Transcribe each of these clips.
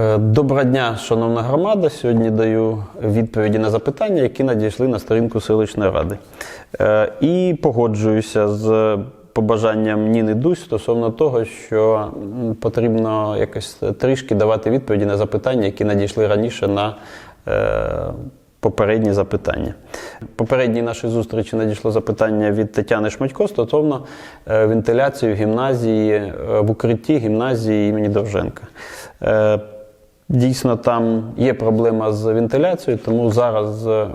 Е, Доброго дня, шановна громада. Сьогодні даю відповіді на запитання, які надійшли на сторінку селищної ради. Е, І погоджуюся з побажанням Ніни Дусь стосовно того, що потрібно якось трішки давати відповіді на запитання, які надійшли раніше на е, попередні запитання. Попередній нашій зустрічі надійшло запитання від Тетяни Шматько стосовно вентиляції в гімназії в укритті гімназії імені Довженка. Е, Дійсно, там є проблема з вентиляцією, тому зараз е,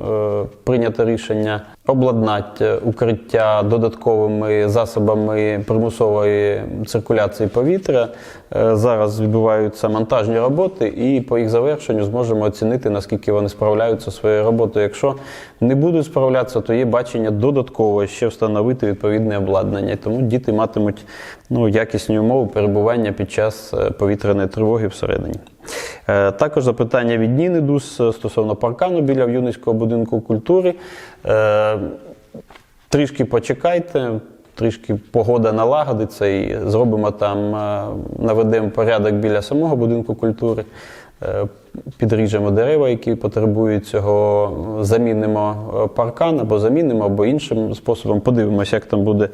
прийнято рішення обладнати укриття додатковими засобами примусової циркуляції повітря. Е, зараз відбуваються монтажні роботи, і по їх завершенню зможемо оцінити, наскільки вони справляються своєю роботою. Якщо не будуть справлятися, то є бачення додатково ще встановити відповідне обладнання. Тому діти матимуть ну, якісні умови перебування під час е, повітряної тривоги всередині. Е, Також запитання від Ніни Дус стосовно паркану біля Юницького будинку культури. Трішки почекайте, трішки погода налагодиться і зробимо там, е, наведемо порядок біля самого будинку культури. Е, Підріжемо дерева, які потребують цього, замінимо е, паркан або замінимо, або іншим способом. Подивимося, як там буде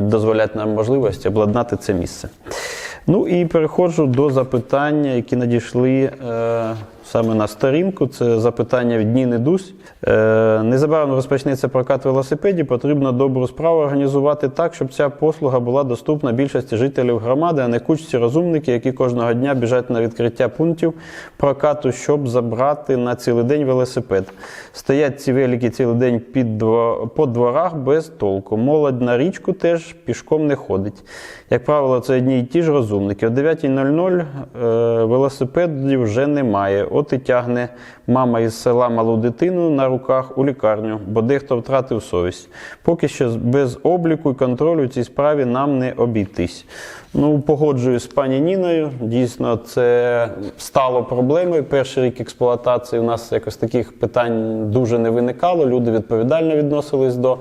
дозволяти нам можливості обладнати це місце. Ну і переходжу до запитання, які надійшли саме на сторінку. Це запитання від Ніни Дусь. Е, незабаром розпочнеться прокат велосипедів. Потрібно добру справу організувати так, щоб ця послуга була доступна більшості жителів громади, а не кучці розумники, які кожного дня біжать на відкриття пунктів прокату, щоб забрати на цілий день велосипед. Стоять ці велики цілий день під дво- по дворах без толку. Молодь на річку теж пішком не ходить. Як правило, це одні й ті ж розумники. О 9.00 е, велосипедів вже немає. От і тягне мама із села малу дитину на руках у лікарню, бо дехто втратив совість. Поки що без обліку і контролю цій справі нам не обійтись. Ну, погоджуюсь з пані Ніною. Дійсно, це стало проблемою. Перший рік експлуатації у нас якось таких питань дуже не виникало. Люди відповідально відносились до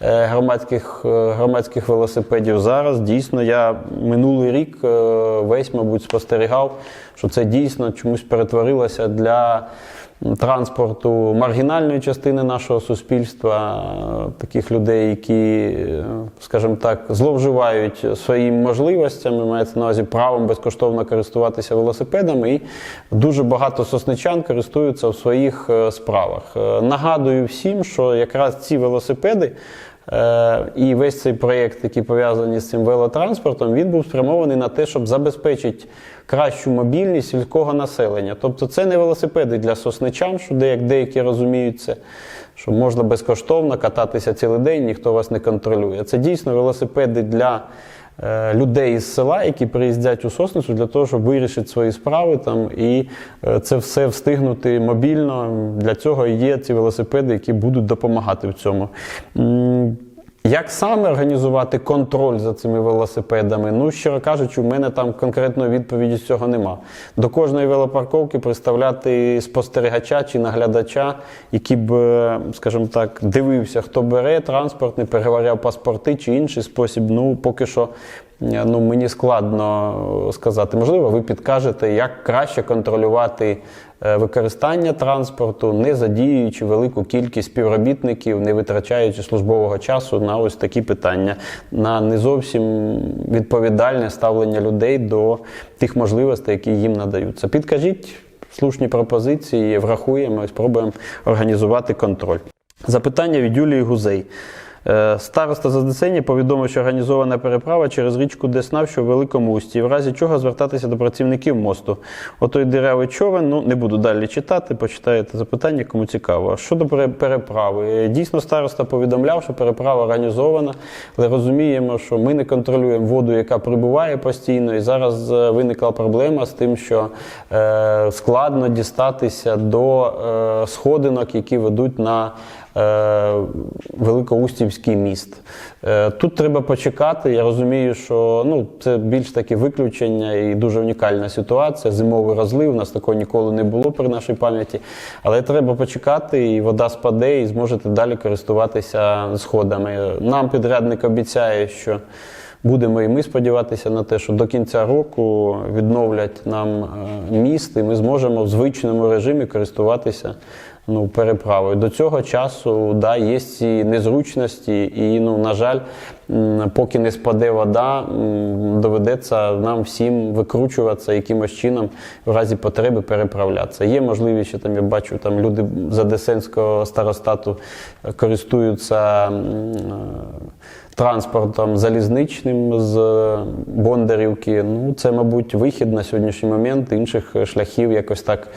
е, громадських, е, громадських велосипедів. Зараз дійсно я минулий рік е, весь, мабуть, спостерігав, що це дійсно чомусь перетворилося для транспорту маргінальної частини нашого суспільства, е, таких людей, які, е, скажімо так, зловживають своїми можливостями, мається на увазі правом безкоштовно користуватися велосипедами, і дуже багато сосничан користуються в своїх е, справах. Нагадую всім, що якраз ці велосипеди. Е, І весь цей проєкт, який пов'язаний з цим велотранспортом, він був спрямований на те, щоб забезпечити кращу мобільність сільського населення. Тобто це не велосипеди для сосничан, що де- деякі розуміють це, що можна безкоштовно кататися цілий день, ніхто вас не контролює. Це дійсно велосипеди для людей із села, які приїздять у Сосницю для того, щоб вирішити свої справи там і е, це все встигнути мобільно. Для цього є ці велосипеди, які будуть допомагати в цьому. Як саме організувати контроль за цими велосипедами? Ну, щиро кажучи, у мене там конкретної відповіді з цього нема. До кожної велопарковки представляти спостерігача чи наглядача, який б, скажімо так, дивився, хто бере транспорт, не переваряв паспорти чи інший спосіб. Ну, поки що. е, Ну, мені складно е, сказати. Можливо, ви підкажете, як краще контролювати використання транспорту, не задіюючи велику кількість співробітників, не витрачаючи службового часу на ось такі питання, на не зовсім відповідальне ставлення людей до тих можливостей, які їм надаються. Підкажіть слушні пропозиції, врахуємо і спробуємо організувати контроль. Запитання від Юлії Гузей. Е, Староста Заздесені повідомив, що організована переправа через річку Десна, що в Великому Усті, в разі чого звертатися до працівників мосту. Отой дирявий човен, ну не буду далі читати, почитаєте запитання, кому цікаво. Щодо пере- переправи, дійсно староста повідомляв, що переправа організована, але розуміємо, що ми не контролюємо воду, яка прибуває постійно, і зараз е, виникла проблема з тим, що е, складно дістатися до е, сходинок, які ведуть на Великоустівський міст. Е, Тут треба почекати. Я розумію, що ну, це більш таке виключення і дуже унікальна ситуація. Зимовий розлив, у нас такого ніколи не було при нашій пам'яті. Але треба почекати, і вода спаде, і зможете далі користуватися сходами. Нам підрядник обіцяє, що Будемо і ми сподіватися на те, що до кінця року відновлять нам е, міст, і ми зможемо в звичному режимі користуватися ну, переправою. До цього часу да, є ці незручності, і, ну, на жаль, поки не спаде вода, доведеться нам всім викручуватися якимось чином в разі потреби переправлятися. Є можливість, що там я бачу, там люди з Одесенського старостату користуються. Е, Транспортом залізничним з Бондарівки. Ну, це, мабуть, вихід на сьогоднішній момент. Інших шляхів якось так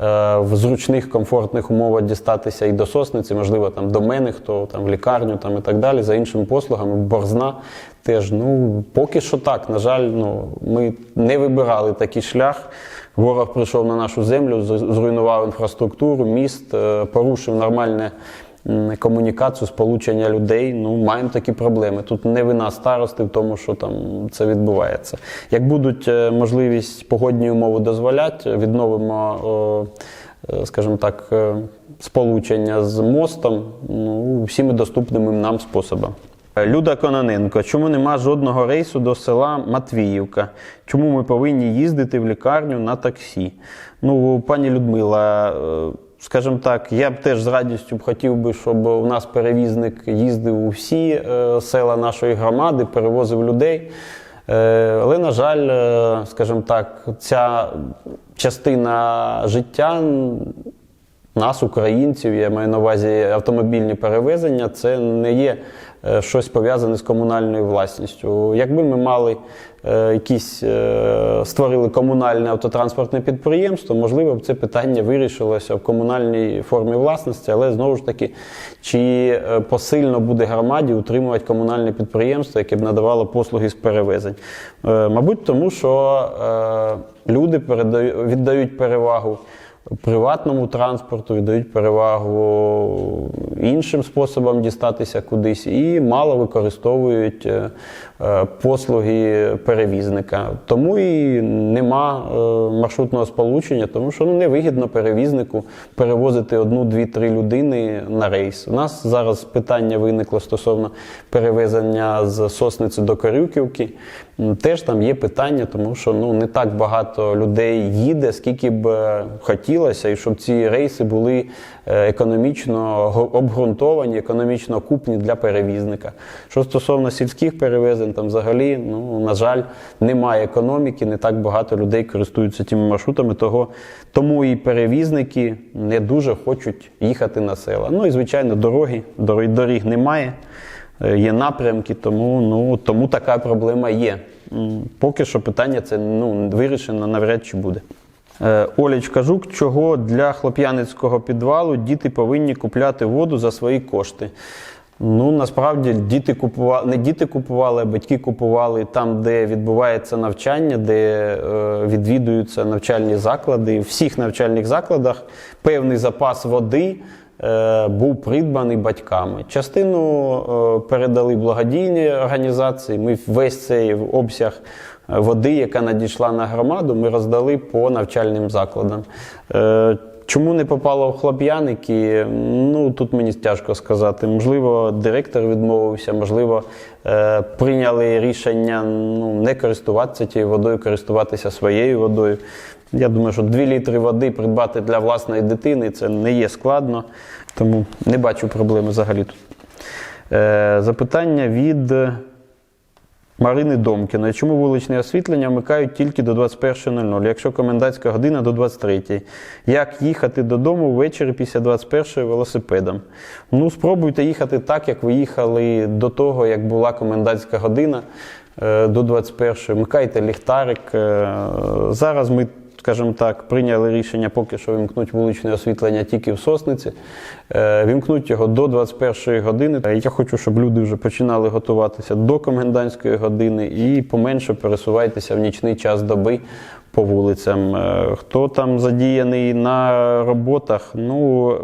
е, в зручних, комфортних умовах дістатися і до сосниці, можливо, там до мене, хто там в лікарню там, і так далі, за іншими послугами, борзна теж. Ну, поки що так. На жаль, ну, ми не вибирали такий шлях. Ворог прийшов на нашу землю, зруйнував інфраструктуру, міст, е, порушив нормальне комунікацію, сполучення людей. Ну, маємо такі проблеми. Тут не вина старости в тому, що там це відбувається. Як будуть е, можливість погодні умови дозволяти, відновимо. е, е, Скажімо так, сполучення з мостом ну, всіми доступними нам способами. Люда Кононенко, чому нема жодного рейсу до села Матвіївка? Чому ми повинні їздити в лікарню на таксі? Ну, пані Людмила, е, скажімо так, я б теж з радістю б хотів би, щоб у нас перевізник їздив у всі е, села нашої громади, перевозив людей. Е, Але, на жаль, скажімо так, ця частина життя нас, українців, я маю на увазі автомобільні перевезення, це не є е, щось пов'язане з комунальною власністю. Якби ми мали е, якісь е, створили комунальне автотранспортне підприємство, можливо, б це питання вирішилося в комунальній формі власності, але знову ж таки, чи посильно буде громаді утримувати комунальне підприємство, яке б надавало послуги з перевезень? Мабуть, тому що люди віддають перевагу приватному транспорту, дають перевагу іншим способам дістатися кудись і мало використовують е, послуги перевізника. Тому і нема е, маршрутного сполучення, тому що ну, невигідно перевізнику перевозити одну, дві, три людини на рейс. У нас зараз питання виникло стосовно перевезення з Сосниці до Корюківки. Теж там є питання, тому що ну не так багато людей їде, скільки б е, хотілося, і щоб ці рейси були е, економічно обґрунтовані, економічно купні для перевізника. Що стосовно сільських перевезень, там взагалі, ну на жаль, немає економіки, не так багато людей користуються тими маршрутами. Того тому і перевізники не дуже хочуть їхати на села. Ну і звичайно, дороги, доріг, доріг немає. Е, Є напрямки, тому, ну, тому така проблема є. Поки що питання це ну, вирішено навряд чи буде. Е, Олечка Жук, чого для хлоп'яницького підвалу діти повинні купляти воду за свої кошти? Ну, насправді діти купували, не діти купували, а батьки купували там, де відбувається навчання, де е, відвідуються навчальні заклади. В всіх навчальних закладах певний запас води е, був придбаний батьками. Частину е, передали благодійні організації. Ми весь цей обсяг води, яка надійшла на громаду, ми роздали по навчальним закладам. Е, Чому не попало в хлоп'яники? Ну тут мені тяжко сказати. Можливо, директор відмовився, можливо, е, прийняли рішення ну, не користуватися тією водою, користуватися своєю водою. Я думаю, що 2 літри води придбати для власної дитини це не є складно, тому не бачу проблеми взагалі тут. Е, запитання від Марини Домкіна. Чому вуличне освітлення вмикають тільки до 21.00, якщо комендантська година до 23.00? Як їхати додому ввечері після 21.00 велосипедом? Ну, спробуйте їхати так, як ви їхали до того, як була комендантська година е, до 21.00. Вмикайте ліхтарик. Е, Зараз ми скажімо так, прийняли рішення поки що вимкнути вуличне освітлення тільки в сосниці. Е, Вімкнуть його до 21 години. Е, Я хочу, щоб люди вже починали готуватися до комендантської години і поменше пересувайтеся в нічний час доби по вулицям. Е, Хто там задіяний на роботах? Ну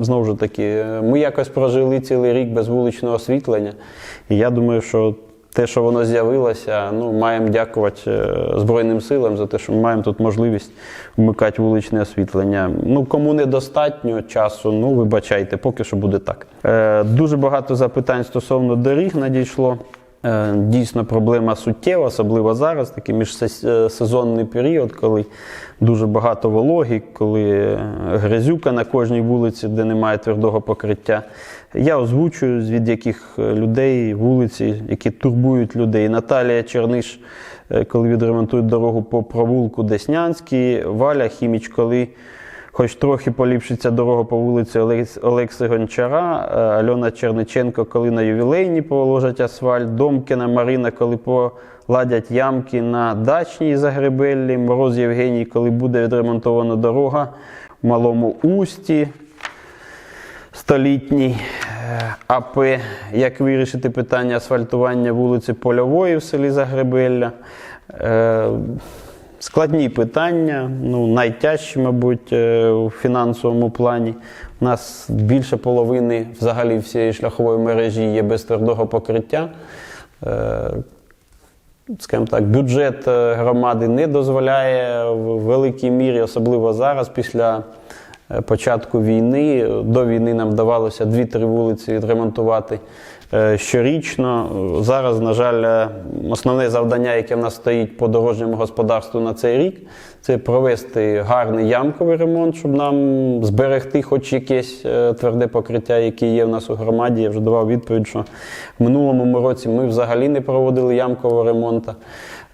знову ж таки, ми якось прожили цілий рік без вуличного освітлення. І я думаю, що те, що воно з'явилося, ну, маємо дякувати е, Збройним силам за те, що ми маємо тут можливість вмикати вуличне освітлення. Ну, кому недостатньо часу, ну вибачайте, поки що буде так. Е, дуже багато запитань стосовно доріг надійшло. Е, Дійсно, проблема суттєва, особливо зараз, такий міжсезонний період, коли дуже багато вологи, коли е, грязюка на кожній вулиці, де немає твердого покриття. Я озвучую, від яких е, людей вулиці, які турбують людей. Наталія Черниш, е, коли відремонтують дорогу по провулку Деснянський, Валя Хіміч, коли хоч трохи поліпшиться дорога по вулиці Олекси Гончара, е, Альона Черниченко, коли на ювілейні положать асфальт, Домкіна Марина, коли поладять ямки на дачній Загребеллі, Мороз Євгеній, коли буде відремонтована дорога в Малому Усті, столітній е, АП, як вирішити питання асфальтування вулиці Польової в селі Загребелля. Е, Складні питання, ну, найтяжчі, мабуть, е, у фінансовому плані. У нас більше половини взагалі всієї шляхової мережі є без твердого покриття. Скажімо так, бюджет громади не дозволяє в великій мірі, особливо зараз, після початку війни. До війни нам вдавалося 2-3 вулиці відремонтувати е, щорічно. Зараз, на жаль, е, основне завдання, яке в нас стоїть по дорожньому господарству на цей рік, це провести гарний ямковий ремонт, щоб нам зберегти хоч якесь е, тверде покриття, яке є в нас у громаді. Я вже давав відповідь, що в минулому році ми взагалі не проводили ямкового ремонту.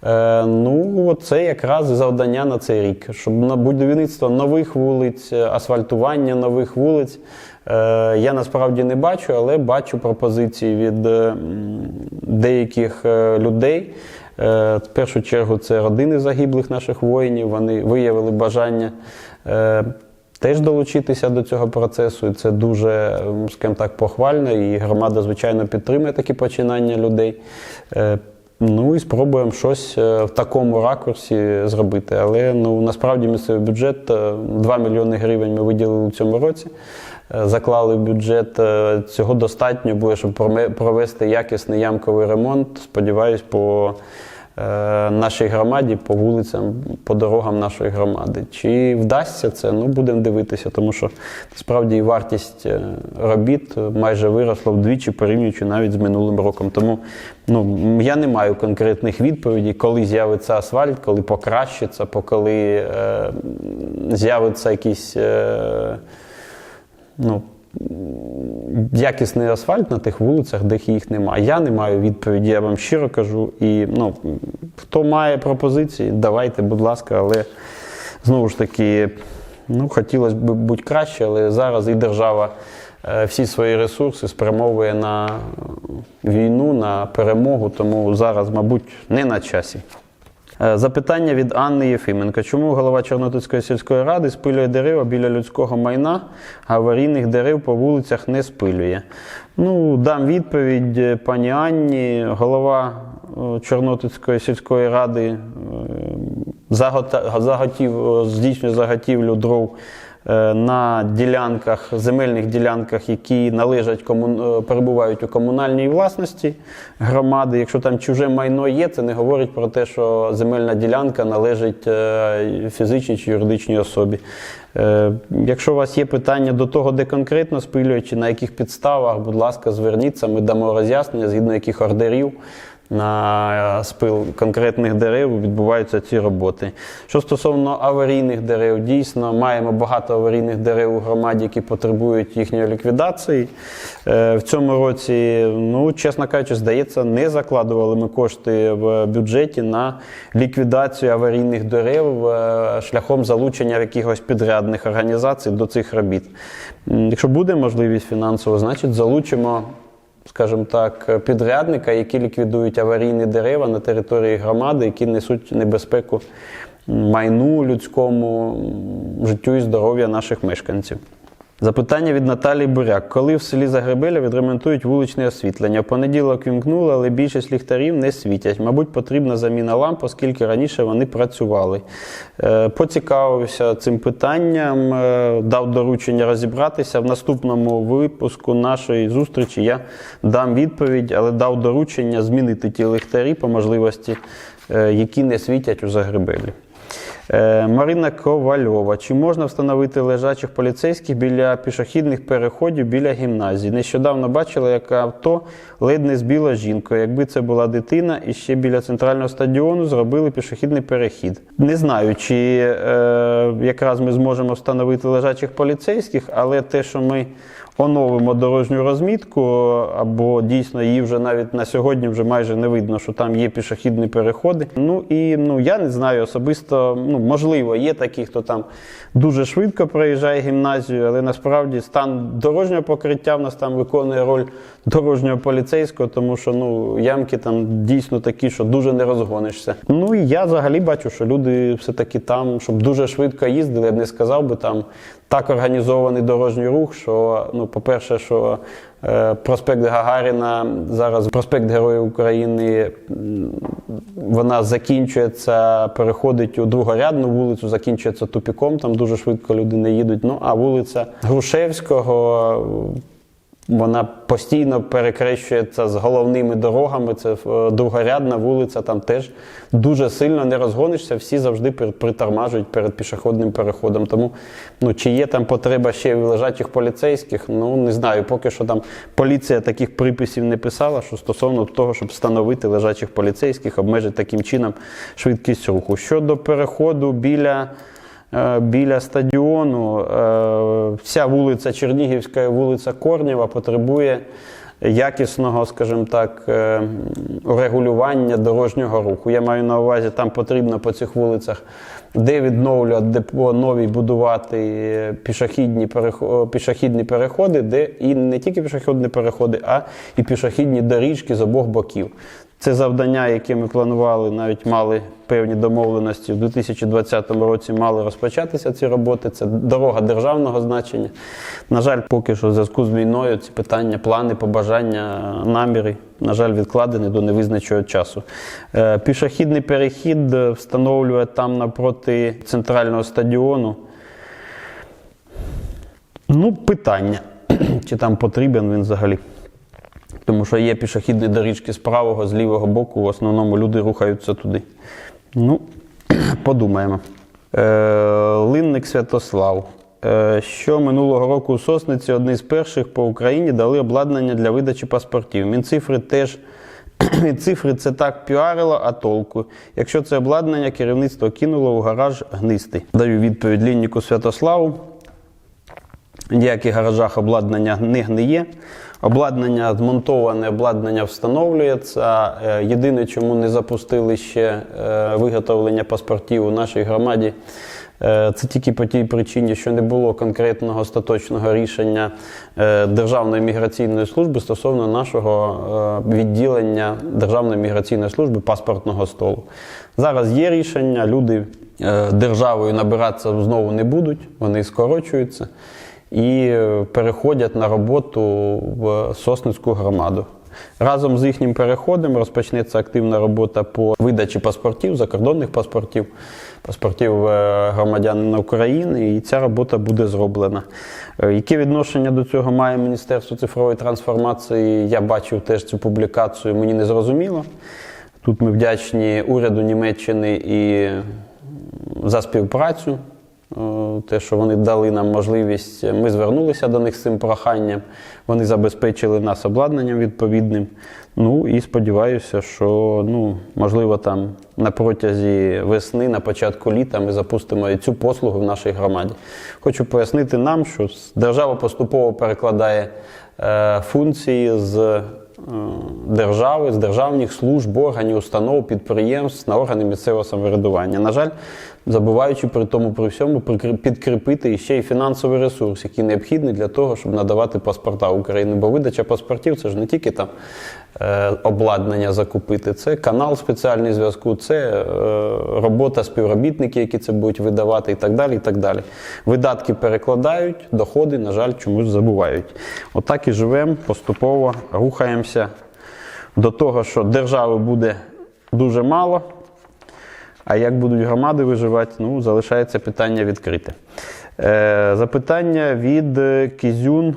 Е, ну, це якраз завдання на цей рік, щоб на будівництво нових вулиць, е, асфальтування нових вулиць. Е, я насправді не бачу, але бачу пропозиції від деяких людей. В першу чергу це родини загиблих наших воїнів. Вони виявили бажання теж долучитися до цього процесу. І це дуже, скажімо так, похвально. І громада, звичайно, підтримує такі починання людей. Е, Ну і спробуємо щось е, в такому ракурсі зробити. Але ну насправді місцевий бюджет е, 2 мільйони гривень ми виділили у цьому році. Е, Заклали в бюджет. Е, Цього достатньо буде, щоб провести якісний ямковий ремонт. Сподіваюсь, по е, нашій громаді, по вулицям, по дорогам нашої громади. Чи вдасться це? Ну будемо дивитися, тому що справді вартість е, робіт е, майже виросла вдвічі, порівнюючи навіть з минулим роком. Тому ну, я не маю конкретних відповідей, коли з'явиться асфальт, коли покращиться, по коли е, з'явиться якийсь. Е, ну, якісний асфальт на тих вулицях, де їх немає. Я не маю відповіді, я вам щиро кажу. І ну, хто має пропозиції, давайте, будь ласка, але знову ж таки, ну, хотілося б бути краще, але зараз і держава е, всі свої ресурси спрямовує на війну, на перемогу, тому зараз, мабуть, не на часі. Е, Запитання від Анни Єфименко. Чому голова Чорнотицької сільської ради спилює дерева біля людського майна, а аварійних дерев по вулицях не спилює? Ну, дам відповідь е, пані Анні. Голова е, Чорнотицької сільської ради заготів, здійснює заготівлю дров на ділянках, земельних ділянках, які належать кому, е, перебувають у комунальній власності громади. Якщо там чуже майно є, це не говорить про те, що земельна ділянка належить е, фізичній чи юридичній особі. Е, Якщо у вас є питання до того, де конкретно спилюють, чи на яких підставах, будь ласка, зверніться, ми дамо роз'яснення, згідно яких ордерів на спил конкретних дерев відбуваються ці роботи. Що стосовно аварійних дерев, дійсно маємо багато аварійних дерев у громаді, які потребують їхньої ліквідації. Е, В цьому році, ну чесно кажучи, здається, не закладували ми кошти в бюджеті на ліквідацію аварійних дерев е, шляхом залучення якихось підрядних організацій до цих робіт. Якщо буде можливість фінансово, значить залучимо скажімо так, підрядника, які ліквідують аварійні дерева на території громади, які несуть небезпеку майну людському, життю і здоров'я наших мешканців. Запитання від Наталії Буряк. Коли в селі Загребеля відремонтують вуличне освітлення? В понеділок вімкнули, але більшість ліхтарів не світять. Мабуть, потрібна заміна ламп, оскільки раніше вони працювали. Е, Поцікавився цим питанням, е, дав доручення розібратися. В наступному випуску нашої зустрічі я дам відповідь, але дав доручення змінити ті ліхтарі по можливості, е, які не світять у Загребелі. Е, Марина Ковальова. Чи можна встановити лежачих поліцейських біля пішохідних переходів біля гімназії? Нещодавно бачила, як авто ледь не збила жінку. Якби це була дитина, і ще біля центрального стадіону зробили пішохідний перехід. Не знаю, чи е, якраз ми зможемо встановити лежачих поліцейських, але те, що ми оновимо дорожню розмітку, або дійсно її вже навіть на сьогодні вже майже не видно, що там є пішохідні переходи. Ну і ну я не знаю особисто, ну можливо, є такі, хто там дуже швидко проїжджає гімназію, але насправді стан дорожнього покриття в нас там виконує роль дорожнього поліцейського, тому що ну ямки там дійсно такі, що дуже не розгонишся. Ну і я взагалі бачу, що люди все-таки там, щоб дуже швидко їздили, я б не сказав би там так організований дорожній рух, що ну, по-перше, що е, проспект Гагаріна, зараз проспект Героїв України, вона закінчується, переходить у другорядну вулицю, закінчується тупіком, там дуже швидко люди не їдуть. Ну а вулиця Грушевського. Вона постійно перекрещується з головними дорогами. Це е, другорядна вулиця, там теж дуже сильно не розгонишся. Всі завжди притормажують перед пішохідним переходом. Тому ну чи є там потреба ще лежачих поліцейських? Ну не знаю. Поки що там поліція таких приписів не писала, що стосовно того, щоб встановити лежачих поліцейських, обмежити таким чином швидкість руху. Щодо переходу біля. Е, біля стадіону. Е, Вся вулиця Чернігівська і вулиця Корнєва потребує якісного, скажімо так, е, регулювання дорожнього руху. Я маю на увазі, там потрібно по цих вулицях де відновлювати, де по будувати пішохідні, перехо- пішохідні переходи, де і не тільки пішохідні переходи, а і пішохідні доріжки з обох боків. Це завдання, яке ми планували, навіть мали певні домовленості в 2020 році мали розпочатися ці роботи. Це дорога державного значення. На жаль, поки що в зв'язку з війною ці питання, плани, побажання, наміри, на жаль, відкладені до невизначеного часу. Е, Пішохідний перехід е, встановлює там напроти центрального стадіону. Ну, питання, чи там потрібен він взагалі. Тому що є пішохідні доріжки з правого, з лівого боку, в основному люди рухаються туди. Ну, подумаємо. Е, Линник Святослав. Е, що минулого року у Сосниці одні з перших по Україні дали обладнання для видачі паспортів. Мінцифри теж Мінцифри це так піарило, а толку. Якщо це обладнання, керівництво кинуло у гараж гнисти. Даю відповідь Лінніку Святославу. В ніяких гаражах обладнання не гниє. Обладнання змонтоване, обладнання встановлюється. Е, Єдине, чому не запустили ще е, виготовлення паспортів у нашій громаді, е, це тільки по тій причині, що не було конкретного остаточного рішення Державної міграційної служби стосовно нашого відділення Державної міграційної служби паспортного столу. Зараз є рішення, люди державою набиратися знову не будуть, вони скорочуються і е, переходять на роботу в Сосницьку громаду. Разом з їхнім переходом розпочнеться активна робота по видачі паспортів, закордонних паспортів, паспортів е, громадянина України, і ця робота буде зроблена. Е, Яке відношення до цього має Міністерство цифрової трансформації? Я бачив теж цю публікацію, мені не зрозуміло. Тут ми вдячні уряду Німеччини і за співпрацю. Е, Те, що вони дали нам можливість, ми звернулися до них з цим проханням. Вони забезпечили нас обладнанням відповідним. Ну і сподіваюся, що ну, можливо там на протязі весни, на початку літа ми запустимо і цю послугу в нашій громаді. Хочу пояснити нам, що держава поступово перекладає е, функції з е, держави, з державних служб, органів, установ, підприємств на органи місцевого самоврядування. На жаль, забуваючи при тому при всьому підкріпити ще й фінансовий ресурс, який необхідний для того, щоб надавати паспорта України. Бо видача паспортів це ж не тільки там е, обладнання закупити, це канал спеціальний зв'язку, це е, робота співробітників, які це будуть видавати, і так далі. і так далі. Видатки перекладають, доходи, на жаль, чомусь забувають. Отак і живемо, поступово рухаємося до того, що держави буде дуже мало. А як будуть громади виживати, ну, залишається питання відкрите. Е, запитання від е, Кізюн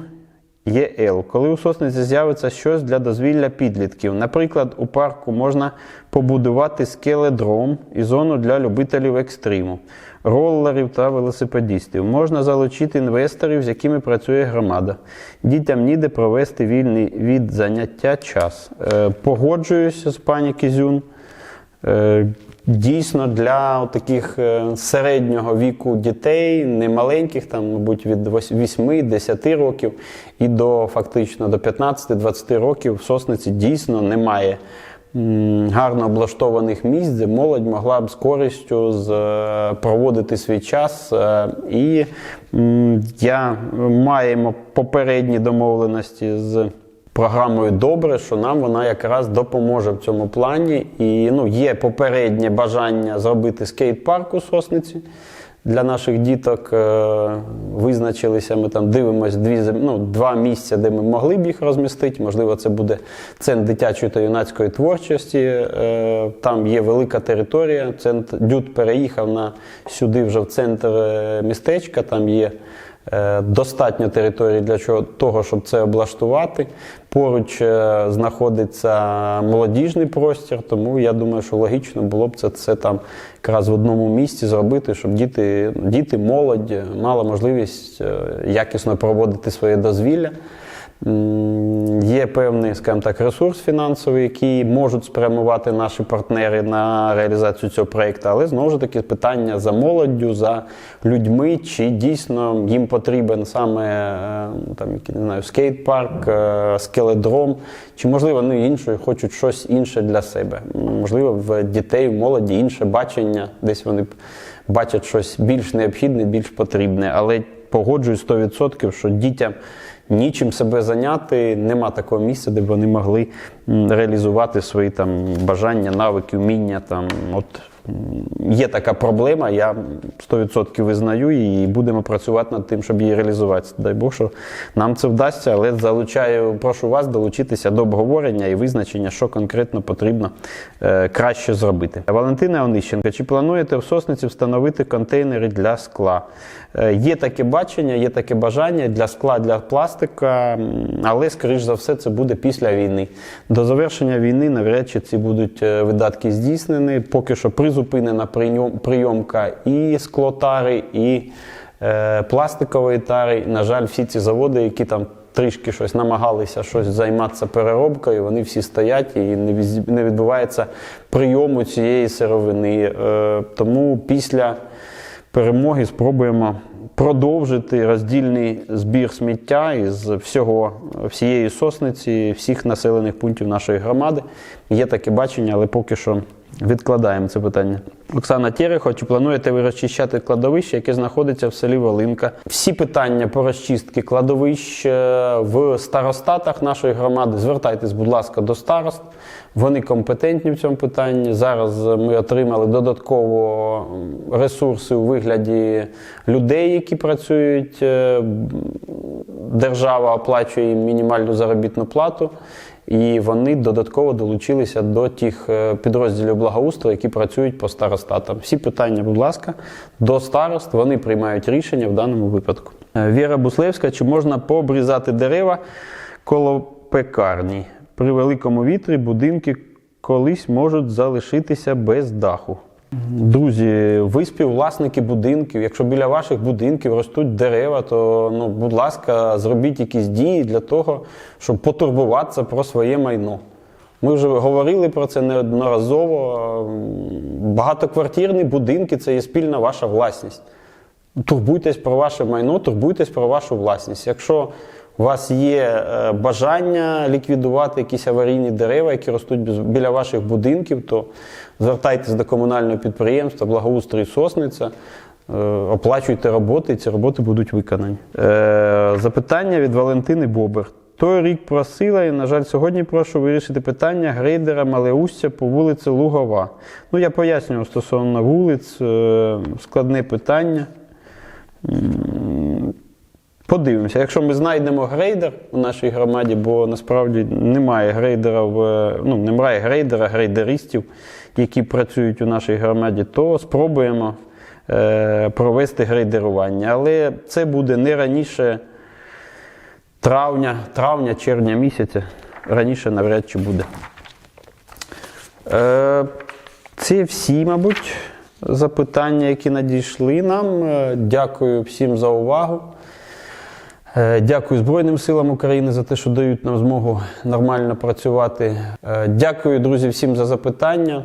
ЄЛ. Коли у сосниці з'явиться щось для дозвілля підлітків. Наприклад, у парку можна побудувати скеледром і зону для любителів екстриму, ролерів та велосипедістів. Можна залучити інвесторів, з якими працює громада. Дітям ніде провести вільний від заняття час. Е, Погоджуюся з пані Кізюн. Е, Дійсно, для таких е, середнього віку дітей, не маленьких, там, мабуть, від 8-10 років і до фактично до 15-20 років в сосниці дійсно немає гарно облаштованих місць, де молодь могла б з користю е, проводити свій час. Е, І я маємо попередні домовленості з програмою добре, що нам вона якраз допоможе в цьому плані. І ну, є попереднє бажання зробити скейт-парк у Сосниці. Для наших діток е, визначилися, ми там дивимося дві, ну, два місця, де ми могли б їх розмістити. Можливо, це буде центр дитячої та юнацької творчості. Е, там є велика територія. Центр Дюд переїхав на сюди вже в центр е, містечка. Там є Достатньо території для того, щоб це облаштувати. Поруч е, знаходиться молодіжний простір, тому я думаю, що логічно було б це, це там якраз в одному місці зробити, щоб діти, діти, молодь мала можливість е, якісно проводити своє дозвілля. Є певний, скажімо так, ресурс фінансовий, який можуть спрямувати наші партнери на реалізацію цього проєкту, але знову ж таки питання за молоддю, за людьми, чи дійсно їм потрібен саме е, там, який, не знаю, скейт-парк, е, скеледром, чи можливо вони іншою хочуть щось інше для себе. Можливо, в дітей, в молоді інше бачення, десь вони бачать щось більш необхідне, більш потрібне, але погоджуюсь 100%, що дітям нічим себе зайняти, нема такого місця, де б вони могли реалізувати свої там бажання, навики, вміння. Там, от, є така проблема, я 100% визнаю і будемо працювати над тим, щоб її реалізувати. Дай Бог, що нам це вдасться, але залучаю, прошу вас долучитися до обговорення і визначення, що конкретно потрібно е, краще зробити. Валентина Онищенка, чи плануєте в сосниці встановити контейнери для скла? Е, Є таке бачення, є таке бажання для скла, для пластика, але, скоріш за все, це буде після війни. До завершення війни навряд чи ці будуть е, видатки здійснені. Поки що призупинена прийом- прийомка і склотари, і е, пластикової тари. На жаль, всі ці заводи, які там трішки щось намагалися щось займатися переробкою, вони всі стоять і не відбувається прийому цієї сировини. Е, Тому після перемоги спробуємо продовжити роздільний збір сміття із всього всієї сосниці, всіх населених пунктів нашої громади. Є таке бачення, але поки що відкладаємо це питання. Оксана Терехо, чи плануєте ви розчищати кладовище, яке знаходиться в селі Волинка? Всі питання по розчистці кладовищ в старостатах нашої громади. Звертайтесь, будь ласка, до старост. Вони компетентні в цьому питанні. Зараз ми отримали додатково ресурси у вигляді людей, які працюють. е, Держава оплачує їм мінімальну заробітну плату, і вони додатково долучилися до тих е, підрозділів благоустрою, які працюють по старостатам. Всі питання, будь ласка, до старост вони приймають рішення в даному випадку. Е, Віра Буслевська, чи можна пообрізати дерева коло пекарні? При великому вітрі будинки колись можуть залишитися без даху. Друзі, ви співвласники будинків. Якщо біля ваших будинків ростуть дерева, то ну, будь ласка, зробіть якісь дії для того, щоб потурбуватися про своє майно. Ми вже говорили про це неодноразово. Багатоквартирні будинки це є спільна ваша власність. Турбуйтесь про ваше майно, турбуйтесь про вашу власність. Якщо у вас є е, бажання ліквідувати якісь аварійні дерева, які ростуть біля ваших будинків, то звертайтесь до комунального підприємства, благоустрій Сосниця, е, оплачуйте роботи, і ці роботи будуть виконані. Е, Запитання від Валентини Бобер. Той рік просила, і, на жаль, сьогодні прошу вирішити питання грейдера Малеустя по вулиці Лугова. Ну, я пояснював стосовно вулиць, складне питання. Подивимося, якщо ми знайдемо грейдер у нашій громаді, бо насправді немає грейдера, в, ну, немає грейдера, грейдеристів, які працюють у нашій громаді, то спробуємо е, провести грейдерування. Але це буде не раніше травня, травня, червня місяця. Раніше навряд чи буде. Е, Це всі, мабуть, запитання, які надійшли нам. Е, Дякую всім за увагу. Е, Дякую Збройним силам України за те, що дають нам змогу нормально працювати. Е, Дякую, друзі, всім за запитання.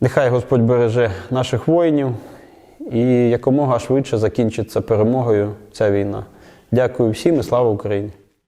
Нехай Господь береже наших воїнів і якомога швидше закінчиться перемогою ця війна. Дякую всім і слава Україні!